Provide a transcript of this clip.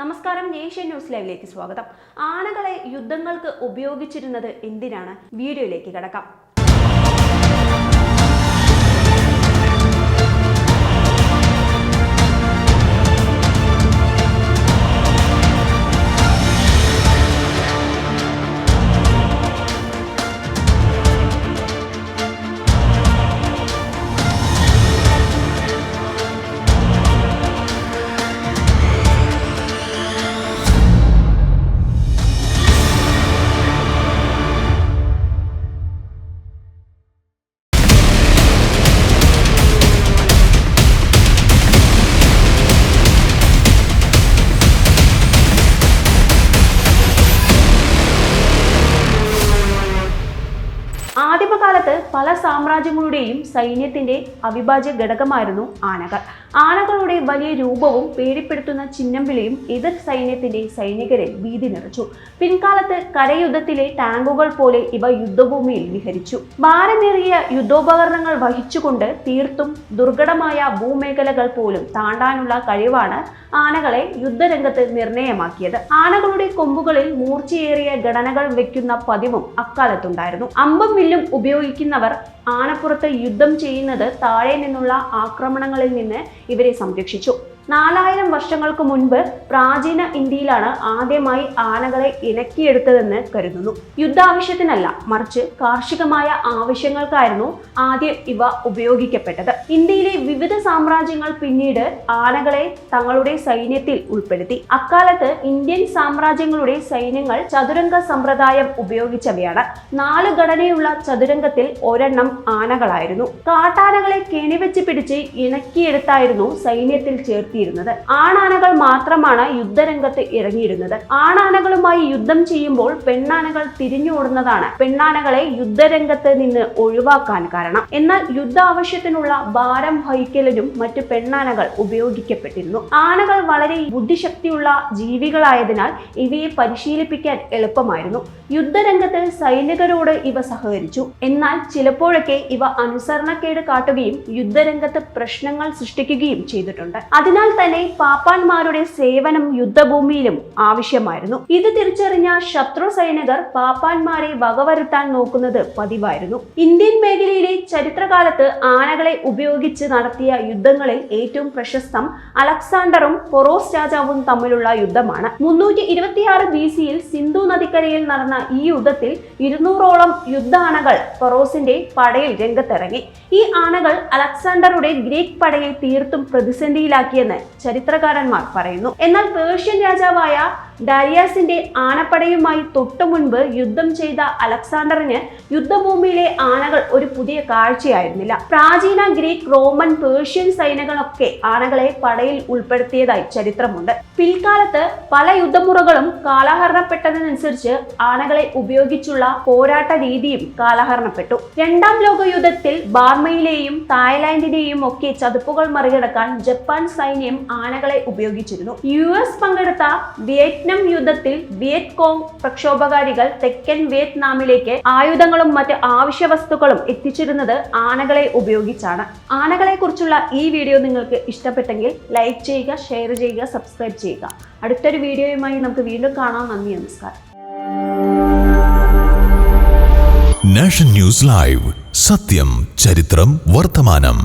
നമസ്കാരം Asian news ലൈവിലേക്ക് സ്വാഗതം. ആനകളെ യുദ്ധങ്ങൾക്ക് ഉപയോഗിച്ചിരുന്നത് എന്തിനാണ്? വീഡിയോയിലേക്ക് കടക്കാം. ആദിമകാലത്ത് പല സാമ്രാജ്യങ്ങളുടെയും സൈന്യത്തിന്റെ അവിഭാജ്യ ഘടകമായിരുന്നു ആനകൾ. ആനകളുടെ വലിയ രൂപവും പേടിപ്പെടുത്തുന്ന ചിഹ്നംവിളിയും എതിർ സൈന്യത്തിന്റെ സൈനികരെ ഭീതി നിറച്ചു. പിൻകാലത്ത് കരയുദ്ധത്തിലെ ടാങ്കുകൾ പോലെ ഇവ യുദ്ധഭൂമിയിൽ വിഹരിച്ചു. ഭാരമേറിയ യുദ്ധോപകരണങ്ങൾ വഹിച്ചുകൊണ്ട് തീർത്തും ദുർഘടമായ ഭൂമേഖലകൾ പോലും താണ്ടാനുള്ള കഴിവാണ് ആനകളെ യുദ്ധരംഗത്ത് നിർണയമാക്കിയത്. ആനകളുടെ കൊമ്പുകളിൽ മൂർച്ചയേറിയ ഘടനകൾ വയ്ക്കുന്ന പതിവും അക്കാലത്തുണ്ടായിരുന്നു. അമ്പും വില്ലും ഉപയോഗിക്കുന്നവർ ആനപ്പുറത്ത് യുദ്ധം ചെയ്യുന്നത് താഴെ നിന്നുള്ള ആക്രമണങ്ങളിൽ നിന്ന് ഇവരെ സംരക്ഷിച്ചു നാലായിരം വർഷങ്ങൾക്ക് മുൻപ് പ്രാചീന ഇന്ത്യയിലാണ് ആദ്യമായി ആനകളെ ഇണക്കിയെടുത്തതെന്ന് കരുതുന്നു. യുദ്ധാവശ്യത്തിനല്ല മറിച്ച് കാർഷികമായ ആവശ്യങ്ങൾക്കായിരുന്നു ആദ്യം ഇവ ഉപയോഗിക്കപ്പെട്ടത്. ഇന്ത്യയിലെ വിവിധ സാമ്രാജ്യങ്ങൾ പിന്നീട് ആനകളെ തങ്ങളുടെ സൈന്യത്തിൽ ഉൾപ്പെടുത്തി. അക്കാലത്ത് ഇന്ത്യൻ സാമ്രാജ്യങ്ങളുടെ സൈന്യങ്ങൾ ചതുരംഗ സമ്പ്രദായം ഉപയോഗിച്ചവയാണ്. നാല് ഘടനയുള്ള ചതുരംഗത്തിൽ ഒരെണ്ണം ആനകളായിരുന്നു. കാട്ടാനകളെ കെണിവെച്ച് പിടിച്ച് ഇണക്കിയെടുത്തായിരുന്നു സൈന്യത്തിൽ ചേർത്തിയിരുന്നത് ആണാനകൾ മാത്രമാണ് യുദ്ധരംഗത്ത് ഇറങ്ങിയിരുന്നത്. ആണാനകളുമായി യുദ്ധം ചെയ്യുമ്പോൾ പെണ്ണാനകൾ തിരിഞ്ഞോടുന്നതാണ്. പെണ്ണാനകളെ യുദ്ധരംഗത്ത് നിന്ന് ഒഴിവാക്കാൻ കാരണം. എന്നാൽ യുദ്ധ ആവശ്യത്തിനുള്ള ഭാരം വഹിക്കലിനും മറ്റു പെണ്ണാനകൾ ഉപയോഗിക്കപ്പെട്ടിരുന്നു. ആനകൾ വളരെ ബുദ്ധിശക്തിയുള്ള ജീവികളായതിനാൽ ഇവയെ പരിശീലിപ്പിക്കാൻ എളുപ്പമായിരുന്നു. യുദ്ധരംഗത്ത് സൈനികരോട് ഇവ സഹകരിച്ചു. എന്നാൽ ചിലപ്പോഴൊക്കെ ഇവ അനുസരണക്കേട് കാട്ടുകയും യുദ്ധരംഗത്ത് പ്രശ്നങ്ങൾ സൃഷ്ടിക്കുകയും ചെയ്തിട്ടുണ്ട്. അതിനാൽ തന്നെ പാപ്പാന്മാരുടെ സേവനം യുദ്ധഭൂമിയിലും ആവശ്യമായിരുന്നു. ഇത് തിരിച്ചറിഞ്ഞ ശത്രു സൈനികർ പാപ്പാന്മാരെ വകവരുത്താൻ നോക്കുന്നത് പതിവായിരുന്നു. ഇന്ത്യൻ മേഖലയിലെ ചരിത്രകാലത്ത് ആനകളെ ഉപയോഗിച്ച് നടത്തിയ യുദ്ധങ്ങളിൽ ഏറ്റവും പ്രശസ്തം അലക്സാണ്ടറും പൊറോസ് രാജാവും തമ്മിലുള്ള യുദ്ധമാണ്. മുന്നൂറ്റി ഇരുപത്തിയാറ് ബി സിയിൽ സിന്ധു നദിക്കരയിൽ നടന്ന ഈ യുദ്ധത്തിൽ ഇരുന്നൂറോളം യുദ്ധാനകൾ പൊറോസിന്റെ പടയിൽ രംഗത്തിറങ്ങി. ഈ ആനകൾ അലക്സാണ്ടറുടെ ഗ്രീക്ക് പടയെ തീർത്തും പ്രതിസന്ധിയിലാക്കിയെന്ന് ചരിത്രകാരന്മാർ പറയുന്നു. എന്നാൽ പേർഷ്യൻ രാജാവായ ഡാരിയാസിന്റെ ആനപ്പടയുമായി തൊട്ടു മുൻപ് യുദ്ധം ചെയ്ത അലക്സാണ്ടറിന് യുദ്ധഭൂമിയിലെ ആനകൾ ഒരു പുതിയ കാഴ്ചയായിരുന്നില്ല. പ്രാചീന ഗ്രീക്ക് റോമൻ പേർഷ്യൻ സൈനികളൊക്കെ ആനകളെ പടയിൽ ഉൾപ്പെടുത്തിയതായി ചരിത്രമുണ്ട്. പിൽക്കാലത്ത് പല യുദ്ധമുറകളും കാലഹരണപ്പെട്ടതിനനുസരിച്ച് ആനകളെ ഉപയോഗിച്ചുള്ള പോരാട്ട രീതിയും കാലഹരണപ്പെട്ടു. രണ്ടാം ലോക യുദ്ധത്തിൽ ബാർമയിലെയും തായ്ലാന്റിനെയും ഒക്കെ ചതുപ്പുകൾ മറികടക്കാൻ ജപ്പാൻ സൈന്യം ആനകളെ ഉപയോഗിച്ചിരുന്നു. യു എസ് പങ്കെടുത്ത വിയറ്റ്നാം യുദ്ധത്തിൽ വിയറ്റ് കോങ് പ്രക്ഷോഭകാരികൾ തെക്കൻ വിയറ്റ്നാമിലേക്ക് ആയുധങ്ങളും മറ്റ് ആവശ്യ വസ്തുക്കളും എത്തിച്ചിരുന്നത് ആനകളെ ഉപയോഗിച്ചാണ്. ആനകളെ കുറിച്ചുള്ള ഈ വീഡിയോ നിങ്ങൾക്ക് ഇഷ്ടപ്പെട്ടെങ്കിൽ ലൈക്ക് ചെയ്യുക ഷെയർ ചെയ്യുക സബ്സ്ക്രൈബ് ചെയ്യുക. അടുത്തൊരു വീഡിയോയുമായി നമുക്ക് വീണ്ടും കാണാം. നന്ദി നമസ്കാരം. Nation news live. സത്യം ചരിത്രം വർത്തമാനം.